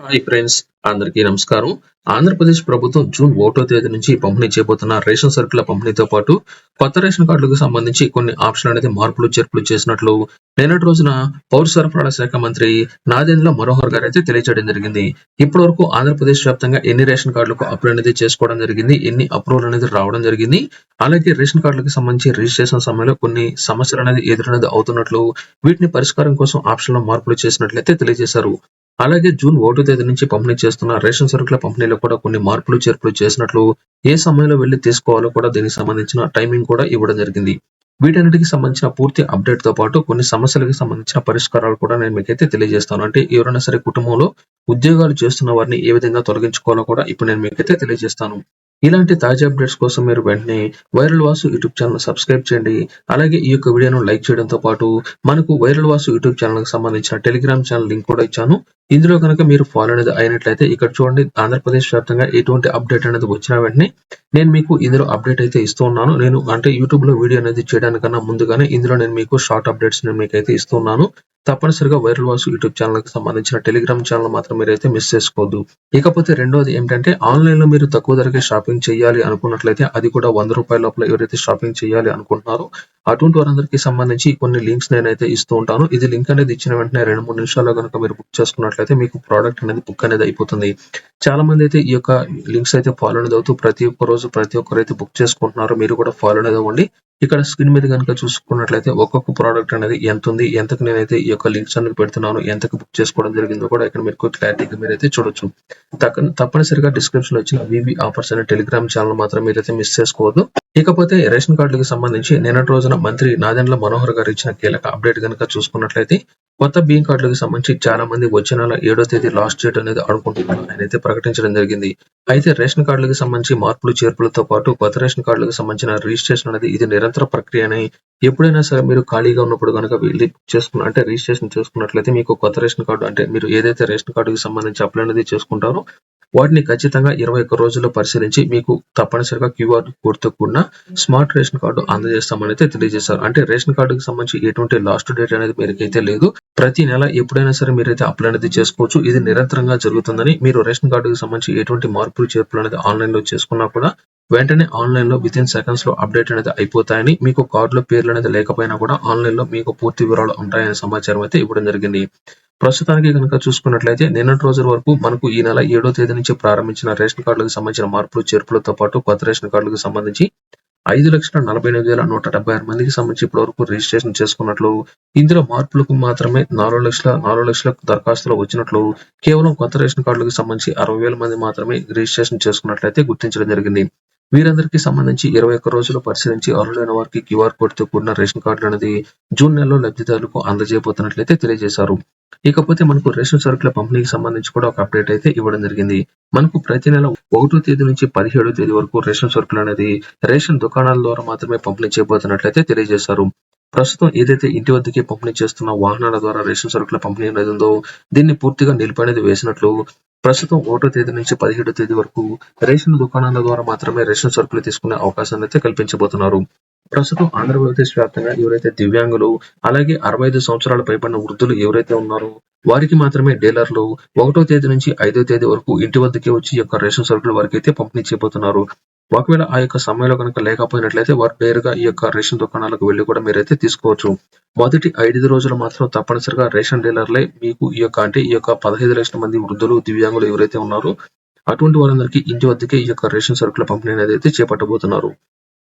Hi friends అందరికీ నమస్కారం. ఆంధ్రప్రదేశ్ ప్రభుత్వం జూన్ ఒకటో తేదీ నుంచి పంపిణీ చేయబోతున్న రేషన్ సరుకుల పంపిణీతో పాటు కొత్త రేషన్ కార్డులకు సంబంధించి కొన్ని ఆప్షన్లు అనేది మార్పులు చేర్పులు చేసినట్లు నిన్నటి రోజున పౌర సరఫరాల శాఖ మంత్రి నాదేంద్ర మనోహర్ గారు అయితే తెలియజేయడం జరిగింది. ఇప్పటి వరకు ఆంధ్రప్రదేశ్ వ్యాప్తంగా ఎన్ని రేషన్ కార్డులకు అప్లై అనేది చేసుకోవడం జరిగింది ఎన్ని అప్రూవల్ అనేది రావడం జరిగింది అలాగే రేషన్ కార్డులకు సంబంధించి రిజిస్ట్రేషన్ సమయంలో కొన్ని సమస్యలు అనేది ఎదురనేది అవుతున్నట్లు వీటిని పరిష్కారం కోసం ఆప్షన్లో మార్పులు చేసినట్లయితే తెలియజేశారు. అలాగే జూన్ ఒకటో తేదీ నుంచి పంపిణీ చేస్తున్న రేషన్ సరుకుల పంపిణీలో కూడా కొన్ని మార్పులు చేర్పులు చేసినట్లు ఏ సమయంలో వెళ్ళి తీసుకోవాలో కూడా దీనికి సంబంధించిన టైమింగ్ కూడా ఇవ్వడం జరిగింది. వీటన్నిటికి సంబంధించిన పూర్తి అప్డేట్తో పాటు కొన్ని సమస్యలకు సంబంధించిన పరిష్కారాలు కూడా నేను మీకైతే తెలియజేస్తాను. అంటే ఎవరైనా సరే కుటుంబంలో ఉద్యోగాలు చేస్తున్న వారిని ఏ విధంగా తొలగించుకోవాలో కూడా ఇప్పుడు నేను మీకైతే తెలియజేస్తాను. ఇలాంటి తాజా అప్డేట్స్ కోసం మీరు వెంటనే viral Vasu YouTube channel subscribe చేయండి. అలాగే ఈ యొక్క వీడియోను లైక్ చేయడంతో పాటు మనకు వైరల్ వాసు యూట్యూబ్ ఛానల్కి సంబంధించిన టెలిగ్రామ్ ఛానల్ లింక్ కూడా ఇచ్చాను. ఇందులో కనుక మీరు ఫాలో అనేది అయినట్లయితే ఇక్కడ చూడండి ఆంధ్రప్రదేశ్ వ్యాప్తంగా ఎటువంటి అప్డేట్ అనేది వచ్చిన వెంటనే నేను మీకు ఇందులో అప్డేట్ అయితే ఇస్తూ ఉన్నాను. నేను అంటే యూట్యూబ్లో వీడియో అనేది చేయడానికన్నా ముందుగానే ఇందులో నేను మీకు షార్ట్ అప్డేట్స్ నేను మీకు అయితే ఇస్తున్నాను తప్పనిసరిగా వైరల్ వాసు యూట్యూబ్ ఛానల్కి సంబంధించిన టెలిగ్రామ్ ఛానల్ మాత్రం మీరైతే మిస్ చేసుకోవద్దు. ఇకపోతే రెండోది ఏంటంటే ఆన్లైన్లో మీరు తక్కువ ధరకే షాప్ షాపింగ్ చేయాలి అనుకున్నట్లయితే అది కూడా వంద రూపాయల లోపల ఎవరైతే షాపింగ్ చేయాలి అనుకుంటున్నారో అటువంటి వారందరికీ సంబంధించి కొన్ని లింక్స్ నేనైతే ఇస్తూ ఉంటాను. ఇది లింక్ అనేది ఇచ్చిన వెంటనే రెండు మూడు నిమిషాల్లో కనుక మీరు బుక్ చేసుకున్నట్లయితే మీకు ప్రోడక్ట్ అనేది బుక్ అనేది అయిపోతుంది. చాలా మంది అయితే ఈ యొక్క లింక్స్ అయితే ఫాలో అనేది అవుతూ ప్రతి ఒక్క రోజు ప్రతి ఒక్కరు అయితే బుక్ చేసుకుంటున్నారు. మీరు కూడా ఫాలో అనేది అవ్వండి. ఇక్కడ స్క్రీన్ మీద కనుక చూసుకున్నట్లయితే ఒక్కొక్క ప్రోడక్ట్ అనేది ఎంత ఉంది ఎంతకు నేనైతే ఈ యొక్క లింక్స్ అనేది పెడుతున్నాను ఎంతకు బుక్ చేసుకోవడం జరిగిందో కూడా ఇక్కడ మీరు క్లారిటీగా మీరైతే చూడొచ్చు. తప్పనిసరిగా డిస్క్రిప్షన్లో ఇచ్చిన వివి ఆఫర్స్ అనే టెలిగ్రామ్ ఛానల్ మాత్రం మీరైతే మిస్ చేసుకోవద్దు. ఇకపోతే రేషన్ కార్డులకు సంబంధించి నిన్నటి రోజున మంత్రి నాదెండ్ల మనోహర్ గారు ఇచ్చిన కీలక అప్డేట్ కనుక చూసుకున్నట్లయితే కొత్త బియ్యం కార్డులకు సంబంధించి చాలా మంది వచ్చే నెల ఏడో తేదీ లాస్ట్ డేట్ అనేది అనుకుంటున్నారు ఆయన అయితే ప్రకటించడం జరిగింది. అయితే రేషన్ కార్డులకు సంబంధించి మార్పులు చేర్పులతో పాటు కొత్త రేషన్ కార్డులకు సంబంధించిన రిజిస్ట్రేషన్ అనేది ఇది నిరంతర ప్రక్రియ అని ఎప్పుడైనా సరే మీరు ఖాళీగా ఉన్నప్పుడు కనుక వెళ్ళి చేసుకున్న అంటే రిజిస్ట్రేషన్ చేసుకున్నట్లయితే మీకు కొత్త రేషన్ కార్డు అంటే మీరు ఏదైతే రేషన్ కార్డుకి సంబంధించి అప్లై అనేది చేసుకుంటారో వాటిని ఖచ్చితంగా ఇరవై ఒక్క రోజుల్లో పరిశీలించి మీకు తప్పనిసరిగా క్యూఆర్ కోడ్తో కూడిన స్మార్ట్ రేషన్ కార్డు అందజేస్తామని అయితే తెలియజేశారు. అంటే రేషన్ కార్డుకి సంబంధించి ఎటువంటి లాస్ట్ డేట్ అనేది మీకైతే లేదు. ప్రతి నెల ఎప్పుడైనా సరే మీరైతే అప్లై అనేది చేసుకోవచ్చు. ఇది నిరంతరంగా జరుగుతుందని మీరు రేషన్ కార్డుకి సంబంధించి ఎటువంటి మార్పులు చేర్పులు అనేది ఆన్లైన్లో చేసుకున్నా కూడా వెంటనే ఆన్లైన్లో విత్ ఇన్ సెకండ్స్లో అప్డేట్ అనేది అయిపోతాయని మీకు కార్డులో పేర్లు అనేది లేకపోయినా కూడా ఆన్లైన్లో మీకు పూర్తి వివరాలు ఉంటాయనే సమాచారం అయితే ఇవ్వడం జరిగింది. ప్రస్తుతానికి కనుక చూసుకున్నట్లయితే నిన్నటి రోజు వరకు మనకు ఈ నెల ఏడో తేదీ నుంచి ప్రారంభించిన రేషన్ కార్డులకు సంబంధించిన మార్పులు చేర్పులతో పాటు కొత్త రేషన్ కార్డులకు సంబంధించి ఐదు లక్షల నలభై ఎనిమిది వేల నూట డెబ్బై ఆరు మందికి సంబంధించి ఇప్పటి వరకు రిజిస్ట్రేషన్ చేసుకున్నట్లు ఇందులో మార్పులకు మాత్రమే నాలుగు లక్షల నాలుగు లక్షల దరఖాస్తులు వచ్చినట్లు కేవలం కొత్త రేషన్ కార్డులకు సంబంధించి అరవై వేల మంది మాత్రమే రిజిస్ట్రేషన్ చేసుకున్నట్లయితే గుర్తించడం జరిగింది. వీరందరికీ సంబంధించి ఇరవై ఒక్క రోజులు పరిశీలించి అర్హులైన వారికి క్యూఆర్ కోడ్తో కూడిన రేషన్ కార్డులు అనేది జూన్ నెలలో లబ్ధిదారులకు అందజేయబోతున్నట్లయితే తెలియజేశారు. ఇకపోతే మనకు రేషన్ సరుకుల పంపిణీకి సంబంధించి కూడా ఒక అప్డేట్ అయితే ఇవ్వడం జరిగింది. మనకు ప్రతి నెల ఒకటో తేదీ నుంచి పదిహేడో తేదీ వరకు రేషన్ సరుకులు అనేది రేషన్ దుకాణాల ద్వారా మాత్రమే పంపిణీ చేయబోతున్నట్లయితే తెలియజేశారు. ప్రస్తుతం ఏదైతే ఇంటి వద్దకే పంపిణీ చేస్తున్న వాహనాల ద్వారా రేషన్ సరుకుల పంపిణీ అనేది ఉందో దీన్ని పూర్తిగా నిలిపి అనేది వేసినట్లు ప్రస్తుతం ఒకటో తేదీ నుంచి పదిహేడో తేదీ వరకు రేషన్ దుకాణాల ద్వారా మాత్రమే రేషన్ సరుకులు తీసుకునే అవకాశాన్ని అయితే కల్పించబోతున్నారు. ప్రస్తుతం ఆంధ్రప్రదేశ్ వ్యాప్తంగా ఎవరైతే దివ్యాంగులు అలాగే అరవై ఐదు సంవత్సరాల పైబడిన వృద్ధులు ఎవరైతే ఉన్నారో వారికి మాత్రమే డీలర్లు ఒకటో తేదీ నుంచి ఐదో తేదీ వరకు ఇంటి వద్దకే వచ్చి యొక్క రేషన్ సరుకులు వారికి అయితే పంపిణీ చేయబోతున్నారు. ఒకవేళ ఆ యొక్క సమయంలో కనుక లేకపోయినట్లయితే వారు నేరుగా ఈ యొక్క రేషన్ దుకాణాలకు వెళ్ళి కూడా మీరైతే తీసుకోవచ్చు. మొదటి ఐదు రోజులు మాత్రం తప్పనిసరిగా రేషన్ డీలర్లే మీకు ఈ యొక్క అంటే ఈ యొక్క పదహైదు లక్షల మంది వృద్ధులు దివ్యాంగులు ఎవరైతే ఉన్నారో అటువంటి వారందరికీ ఇంటి వద్దకే ఈ యొక్క రేషన్ సరుకుల పంపిణీ అనేది అయితే చేపట్టబోతున్నారు.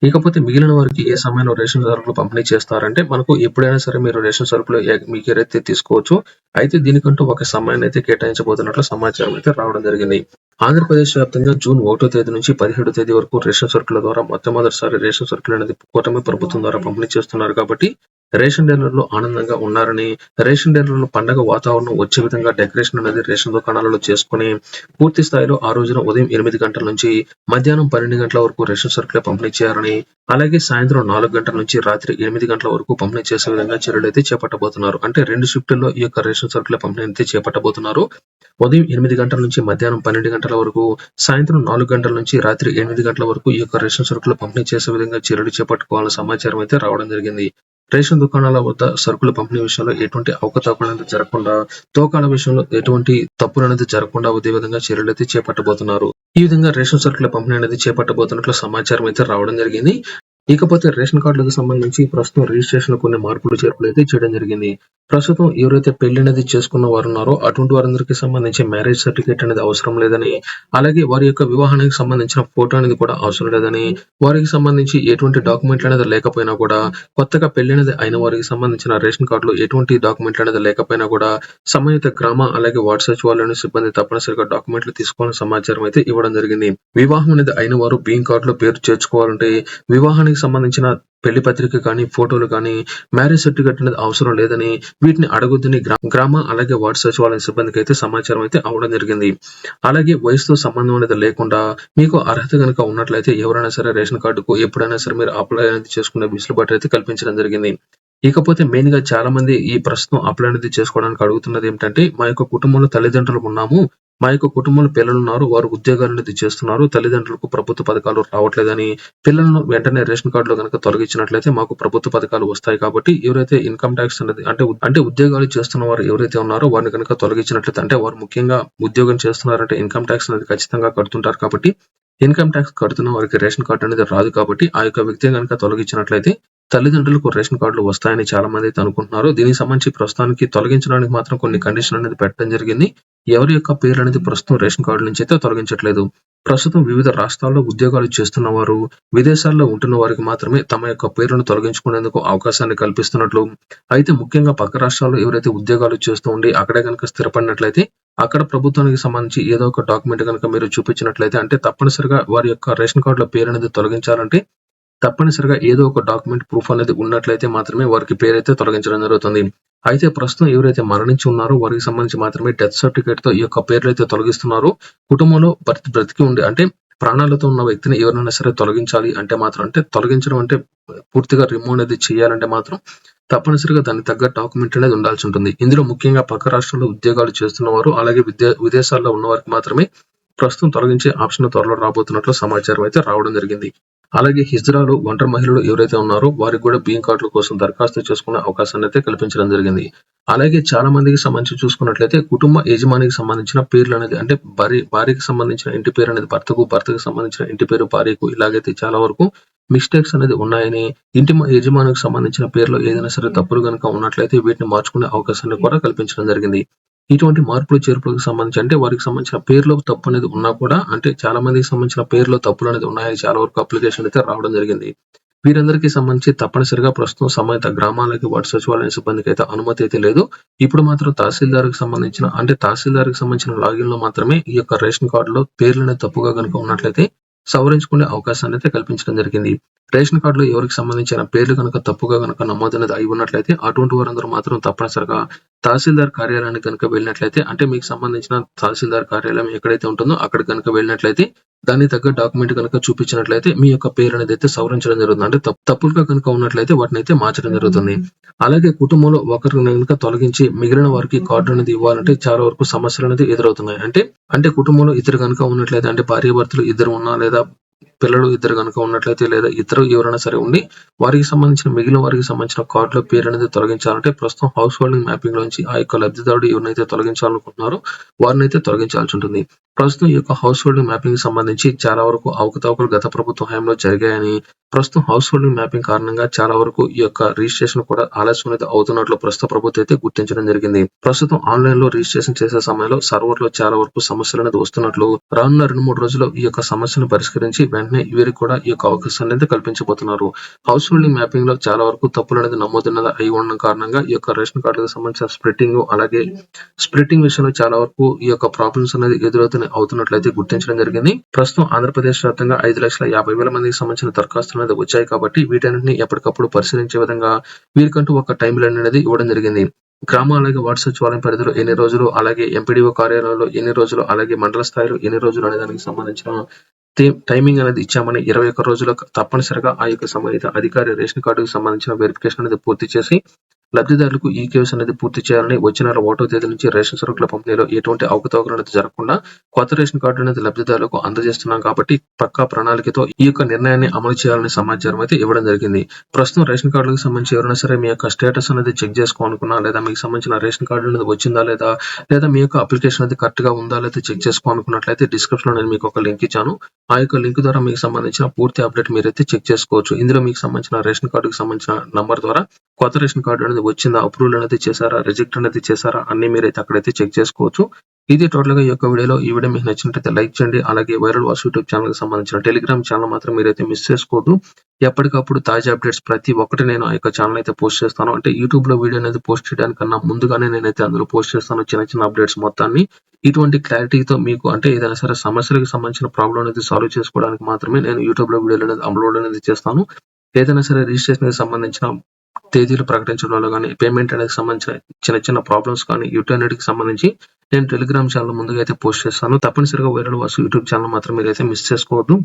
ఇకపోతే మిగిలిన వారికి ఏ సమయంలో రేషన్ సరుకులు పంపిణీ చేస్తారంటే మనకు ఎప్పుడైనా సరే మీరు రేషన్ సరుకులు మీకు ఏదైతే తీసుకోవచ్చు అయితే దీనికంటూ ఒక సమయాన్ని అయితే కేటాయించబోతున్నట్లు సమాచారం అయితే రావడం జరిగింది. ఆంధ్రప్రదేశ్ వ్యాప్తంగా జూన్ ఒకటో తేదీ నుంచి పదిహేడో తేదీ వరకు రేషన్ సరుకుల ద్వారా మొట్టమొదటిసారి రేషన్ సరుకులు అనేది కూటమి ప్రభుత్వం ద్వారా పంపిణీ చేస్తున్నారు కాబట్టి రేషన్ డీలర్లు ఆనందంగా ఉన్నారని రేషన్ డీలర్లు పండగ వాతావరణం వచ్చే విధంగా డెకరేషన్ అనేది రేషన్ దుకాణాలలో చేసుకుని పూర్తి స్థాయిలో ఆ రోజున ఉదయం ఎనిమిది గంటల నుంచి మధ్యాహ్నం పన్నెండు గంటల వరకు రేషన్ సరుకులు పంపిణీ చేయాలని అలాగే సాయంత్రం నాలుగు గంటల నుంచి రాత్రి ఎనిమిది గంటల వరకు పంపిణీ చేసే విధంగా చర్యలు అయితే చేపట్టబోతున్నారు. అంటే రెండు షిఫ్టుల్లో ఈ యొక్క రేషన్ సరుకుల పంపిణీ అయితే చేపట్టబోతున్నారు. ఉదయం ఎనిమిది గంటల నుంచి మధ్యాహ్నం పన్నెండు గంటల గంటల వరకు సాయంత్రం నాలుగు గంటల నుంచి రాత్రి ఎనిమిది గంటల వరకు ఈ యొక్క రేషన్ సరుకులు పంపిణీ చేసే విధంగా చర్యలు చేపట్టుకోవాలన్న సమాచారం అయితే రావడం జరిగింది. రేషన్ దుకాణాల వద్ద సరుకుల పంపిణీ విషయంలో ఎటువంటి అవకతవకలు అనేది జరగకుండా తోకాల విషయంలో ఎటువంటి తప్పులు అనేది జరగకుండా అదే విధంగా చర్యలు అయితే చేపట్టబోతున్నారు. ఈ విధంగా రేషన్ సరుకుల పంపిణీ అనేది చేపట్టబోతున్నట్లు సమాచారం అయితే రావడం జరిగింది. ఇకపోతే రేషన్ కార్డులకు సంబంధించి ప్రస్తుతం రిజిస్ట్రేషన్ కొన్ని మార్పులు చేర్పులు అయితే చేయడం జరిగింది. ప్రస్తుతం ఎవరైతే పెళ్ళి అనేది చేసుకున్న వారు ఉన్నారో అటువంటి వారందరికీ సంబంధించి మ్యారేజ్ సర్టిఫికేట్ అనేది అవసరం లేదని అలాగే వారి యొక్క వివాహానికి సంబంధించిన ఫోటో అనేది కూడా అవసరం లేదని వారికి సంబంధించి ఎటువంటి డాక్యుమెంట్లు అనేది లేకపోయినా కూడా కొత్తగా పెళ్ళి అనేది అయిన వారికి సంబంధించిన రేషన్ కార్డులో ఎటువంటి డాక్యుమెంట్లు అనేది లేకపోయినా కూడా సంబంధిత గ్రామ అలాగే వార్డు సచివాలయం సిబ్బంది తప్పనిసరిగా డాక్యుమెంట్లు తీసుకోవాలని సమాచారం అయితే ఇవ్వడం జరిగింది. వివాహం అనేది అయిన వారు బియ్యం కార్డులో పేరు చేర్చుకోవాలంటే వివాహానికి సంబంధించిన పెళ్ళి పత్రిక కానీ ఫోటోలు కానీ మ్యారేజ్ సర్టిఫికేట్ అనేది అవసరం లేదని వీటిని అడగొద్దని గ్రామ అలాగే వార్డు సచివాలయం సిబ్బందికి అయితే సమాచారం అయితే అవడం జరిగింది. అలాగే వయసుతో సంబంధం అనేది లేకుండా మీకు అర్హత కనుక ఉన్నట్లయితే ఎవరైనా సరే రేషన్ కార్డుకు ఎప్పుడైనా సరే మీరు అప్లై అనేది చేసుకునే వెసులుబాటు అయితే కల్పించడం జరిగింది. ఇకపోతే మెయిన్గా చాలా మంది ఈ ప్రస్తుతం అప్లై అనేది చేసుకోవడానికి అడుగుతున్నది ఏంటంటే మా యొక్క కుటుంబంలో తల్లిదండ్రులు ఉన్నాము మా యొక్క కుటుంబంలో పిల్లలు ఉన్నారు వారు ఉద్యోగాలు అనేది చేస్తున్నారు తల్లిదండ్రులకు ప్రభుత్వ పథకాలు రావట్లేదని పిల్లలను వెంటనే రేషన్ కార్డులో కనుక తొలగించినట్లయితే మాకు ప్రభుత్వ పథకాలు వస్తాయి కాబట్టి ఎవరైతే ఇన్కమ్ ట్యాక్స్ అనేది అంటే అంటే ఉద్యోగాలు చేస్తున్న వారు ఎవరైతే ఉన్నారో వారిని కనుక తొలగించినట్లయితే అంటే వారు ముఖ్యంగా ఉద్యోగం చేస్తున్నారంటే ఇన్కమ్ ట్యాక్స్ అనేది ఖచ్చితంగా కడుతుంటారు కాబట్టి ఇన్కమ్ ట్యాక్స్ కడుతున్న వారికి రేషన్ కార్డు అనేది రాదు కాబట్టి ఆ యొక్క వ్యక్తి కనుక తొలగించినట్లయితే తల్లిదండ్రులకు రేషన్ కార్డులు వస్తాయని చాలా మంది అయితే అనుకుంటున్నారు. దీనికి సంబంధించి ప్రస్తుతానికి తొలగించడానికి మాత్రం కొన్ని కండిషన్ అనేది పెట్టడం జరిగింది. ఎవరి యొక్క పేరు అనేది ప్రస్తుతం రేషన్ కార్డు నుంచి అయితే తొలగించట్లేదు. ప్రస్తుతం వివిధ రాష్ట్రాల్లో ఉద్యోగాలు చేస్తున్న వారు విదేశాల్లో ఉంటున్న వారికి మాత్రమే తమ యొక్క పేరును తొలగించుకునేందుకు అవకాశాన్ని కల్పిస్తున్నట్లు. అయితే ముఖ్యంగా పక్క రాష్ట్రాల్లో ఎవరైతే ఉద్యోగాలు చేస్తూ ఉండి అక్కడే కనుక స్థిరపడినట్లయితే అక్కడ ప్రభుత్వానికి సంబంధించి ఏదో ఒక డాక్యుమెంట్ కనుక మీరు చూపించినట్లయితే అంటే తప్పనిసరిగా వారి యొక్క రేషన్ కార్డుల పేరు అనేది తొలగించాలంటే తప్పనిసరిగా ఏదో ఒక డాక్యుమెంట్ ప్రూఫ్ అనేది ఉన్నట్లయితే మాత్రమే వారికి పేరైతే తొలగించడం జరుగుతుంది. అయితే ప్రస్తుతం ఎవరైతే మరణించి ఉన్నారో వారికి సంబంధించి మాత్రమే డెత్ సర్టిఫికేట్తో ఈ యొక్క పేర్లు అయితే తొలగిస్తున్నారో. కుటుంబంలో బ్రతి బ్రతికి ఉండి అంటే ప్రాణాలతో ఉన్న వ్యక్తిని ఎవరైనా సరే తొలగించాలి అంటే మాత్రం అంటే తొలగించడం అంటే పూర్తిగా రిమూవ్ అనేది చేయాలంటే మాత్రం తప్పనిసరిగా దానికి తగ్గ డాక్యుమెంట్ అనేది ఉండాల్సి ఉంటుంది. ఇందులో ముఖ్యంగా పక్క రాష్ట్రంలో ఉద్యోగాలు చేస్తున్నవారు అలాగే విద్యా విదేశాల్లో ఉన్న వారికి మాత్రమే ప్రస్తుతం తొలగించే ఆప్షన్ త్వరలో రాబోతున్నట్లు సమాచారం అయితే రావడం జరిగింది. అలాగే హిజ్రాలు ఒంటరి మహిళలు ఎవరైతే ఉన్నారో వారికి కూడా బియ్యం కార్డుల కోసం దరఖాస్తు చేసుకునే అవకాశాన్ని అయితే కల్పించడం జరిగింది. అలాగే చాలా మందికి సంబంధించి చూసుకున్నట్లయితే కుటుంబ యజమానికి సంబంధించిన పేర్లు అనేది అంటే భార్య భార్యకి సంబంధించిన ఇంటి పేరు అనేది భర్తకు భర్తకు సంబంధించిన ఇంటి పేరు భార్యకు ఇలాగైతే చాలా వరకు మిస్టేక్స్ అనేది ఉన్నాయని ఇంటి యజమానికి సంబంధించిన పేర్లో ఏదైనా సరే తప్పులు కనుక ఉన్నట్లయితే వీటిని మార్చుకునే అవకాశాన్ని కూడా కల్పించడం జరిగింది. ఇటువంటి మార్పులు చేర్పులకు సంబంధించి అంటే వారికి సంబంధించిన పేర్లో తప్పు అనేది ఉన్నా కూడా అంటే చాలా మందికి సంబంధించిన పేర్లో తప్పులు అనేది ఉన్నాయని చాలా వరకు అప్లికేషన్ అయితే రావడం జరిగింది. వీరందరికీ సంబంధించి తప్పనిసరిగా ప్రస్తుతం సంబంధిత గ్రామాలకి వాటి సచివాలయ సిబ్బందికి అయితే అనుమతి అయితే లేదు. ఇప్పుడు మాత్రం తహసీల్దార్కి సంబంధించిన అంటే తహసీల్దార్కి సంబంధించిన లాగిన్లో మాత్రమే ఈ యొక్క రేషన్ కార్డులో పేర్లు అనేది తప్పుగా కనుక ఉన్నట్లయితే సవరించుకునే అవకాశాన్ని అయితే కల్పించడం జరిగింది. రేషన్ కార్డులో ఎవరికి సంబంధించిన పేర్లు కనుక తప్పుగా కనుక నమోదు అనేది అయి ఉన్నట్లయితే అటువంటి వారందరూ మాత్రం తప్పనిసరిగా తహసీల్దార్ కార్యాలయానికి కనుక వెళ్ళినట్లయితే అంటే మీకు సంబంధించిన తహసీల్దార్ కార్యాలయం ఎక్కడైతే ఉంటుందో అక్కడ కనుక వెళ్ళినట్లయితే దానికి తగ్గ డాక్యుమెంట్ కనుక చూపించినట్లయితే మీ యొక్క పేరు అనేది అయితే సవరించడం జరుగుతుంది. అంటే తప్పు- తప్పులుగా కనుక ఉన్నట్లయితే వాటిని అయితే మార్చడం జరుగుతుంది. అలాగే కుటుంబంలో ఒకరిని కనుక తొలగించి మిగిలిన వారికి కార్డు అనేది ఇవ్వాలంటే చాలా వరకు సమస్యలు అనేది ఎదురవుతున్నాయి. అంటే అంటే కుటుంబంలో ఇద్దరు కనుక ఉన్నట్లయితే అంటే భార్య భర్తలు ఇద్దరు ఉన్నా లేదా పిల్లలు ఇద్దరు కనుక ఉన్నట్లయితే లేదా ఇద్దరు ఎవరైనా సరే ఉండి వారికి సంబంధించిన మిగిలిన వారికి సంబంధించిన కార్డులో పేరు అనేది తొలగించాలంటే ప్రస్తుతం హౌస్ హోల్డింగ్ మ్యాపింగ్ లోంచి ఆ యొక్క లబ్ధిదారుడు ఎవరినైతే తొలగించాలనుకుంటున్నారో వారిని అయితే తొలగించాల్సి ఉంటుంది. ప్రస్తుతం ఈ యొక్క హౌస్ హోల్డింగ్ మ్యాపింగ్ సంబంధించి చాలా వరకు అవకతవకలు గత ప్రభుత్వ హయాంలో జరిగాయని ప్రస్తుతం హౌస్ హోల్డింగ్ మ్యాపింగ్ కారణంగా చాలా వరకు ఈ యొక్క రిజిస్ట్రేషన్ కూడా ఆలస్యం అనేది అవుతున్నట్లు ప్రస్తుత ప్రభుత్వం అయితే గుర్తించడం జరిగింది. ప్రస్తుతం ఆన్లైన్లో రిజిస్ట్రేషన్ చేసే సమయంలో సర్వర్లో చాలా వరకు సమస్యలు అనేది వస్తున్నట్లు రానున్న రెండు మూడు రోజుల్లో ఈ యొక్క సమస్యను పరిష్కరించి వెంటనే వీరికి కూడా ఈ యొక్క అవకాశాన్ని అయితే కల్పించబోతున్నారు. హౌస్ హోల్డింగ్ మ్యాపింగ్లో చాలా వరకు తప్పులు అనేది నమోదున్నది అయి ఉండడం కారణంగా ఈ యొక్క రేషన్ కార్డులకు సంబంధించిన స్ప్లిట్టింగ్ అలాగే స్ప్లిట్టింగ్ విషయంలో చాలా వరకు ఈ యొక్క ప్రాబ్లమ్స్ అనేది ఎదురవుతున్న అవుతున్నట్లయితే గుర్తించడం జరిగింది. ప్రస్తుతం ఆంధ్రప్రదేశ్ వ్యాప్తంగా ఐదు లక్షల యాభై వేల మందికి సంబంధించిన దరఖాస్తులు అనేది వచ్చాయి కాబట్టి వీటన్నింటినీ ఎప్పటికప్పుడు పరిశీలించే విధంగా వీరికంటూ ఒక టైం లైన్ అనేది ఇవ్వడం జరిగింది. గ్రామ అలాగే వార్డు సచివాలయం పరిధిలో ఎన్ని రోజులు అలాగే ఎంపీడీఓ కార్యాలయంలో ఎన్ని రోజులు అలాగే మండల స్థాయిలో ఎన్ని రోజులు అనే దానికి సంబంధించిన టైమింగ్ అనేది ఇచ్చామని ఇరవై ఒక్క రోజులకు తప్పనిసరిగా ఆ యొక్క సంబంధిత అధికారి రేషన్ కార్డుకు సంబంధించిన వెరిఫికేషన్ అనేది పూర్తి చేసి లబ్ధిదారులకు ఈ కేవైసీ అనేది పూర్తి చేయాలని వచ్చిన నెల ఒకటో తేదీ నుంచి రేషన్ సరుకుల పంపిణీలో ఎటువంటి అవకతవకలు అనేది జరగకుండా కొత్త రేషన్ కార్డు అనేది లబ్ధిదారులకు అందజేస్తున్నాం కాబట్టి పక్కా ప్రణాళికతో ఈ యొక్క నిర్ణయాన్ని అమలు చేయాలని సమాచారం అయితే ఇవ్వడం జరిగింది. ప్రస్తుతం రేషన్ కార్డులకు సంబంధించి ఎవరైనా సరే మీ యొక్క స్టేటస్ అనేది చెక్ చేసుకోవాలనుకున్నా లేదా మీకు సంబంధించిన రేషన్ కార్డు అనేది వచ్చిందా లేదా లేదా మీ యొక్క అప్లికేషన్ అనేది కరెక్ట్గా ఉందా లేదా చెక్ చేసుకోవాలనుకున్నట్లయితే డిస్క్రిప్షన్లో నేను మీకు ఒక లింక్ ఇచ్చాను. ఆ యొక్క లింక్ ద్వారా మీకు సంబంధించిన పూర్తి అప్డేట్ మీరైతే చెక్ చేసుకోవచ్చు. ఇందులో మీకు సంబంధించిన రేషన్ కార్డుకు సంబంధించిన నంబర్ ద్వారా కొత్త రేషన్ కార్డు అనేది వచ్చిందా అప్రూవల్ అనేది చేశారా రిజెక్ట్ అనేది చేశారా అన్ని మీరైతే అక్కడైతే చెక్ చేసుకోవచ్చు. ఇది టోటల్గా ఈ యొక్క వీడియోలో ఈ వీడియో మీకు నచ్చినట్లయితే లైక్ చేయండి. అలాగే వైరల్ వాస్ యూట్యూబ్ ఛానల్కి సంబంధించిన టెలిగ్రామ్ ఛానల్ మాత్రం మీరైతే మిస్ చేసుకోవద్దు. ఎప్పటికప్పుడు తాజా అప్డేట్స్ ప్రతి ఒక్కటి నేను ఆ యొక్క ఛానల్ అయితే పోస్ట్ చేస్తాను. అంటే యూట్యూబ్లో వీడియో అనేది పోస్ట్ చేయడానికన్నా ముందుగానే నేనైతే అందులో పోస్ట్ చేస్తాను. చిన్న చిన్న అప్డేట్స్ మొత్తాన్ని. ఇటువంటి క్లారిటీతో మీకు అంటే ఏదైనా సరే సమస్యలకు సంబంధించిన ప్రాబ్లం అనేది సాల్వ్ చేసుకోవడానికి మాత్రమే నేను యూట్యూబ్లో వీడియోలు అనేది అప్లోడ్ అనేది చేస్తాను. ఏదైనా సరే రిజిస్ట్రేషన్ సంబంధించిన తేదీలు ప్రకటించడంలో కానీ పేమెంట్ అనేది సంబంధించిన చిన్న చిన్న ప్రాబ్లమ్స్ కానీ యూటర్నెట్కి సంబంధించి నేను టెలిగ్రామ్ ఛానల్ ముందుగా అయితే పోస్ట్ చేస్తాను. తప్పనిసరిగా వైరల్ వాసు యూట్యూబ్ ఛానల్ మాత్రం మీరైతే మిస్ చేసుకోవద్దు.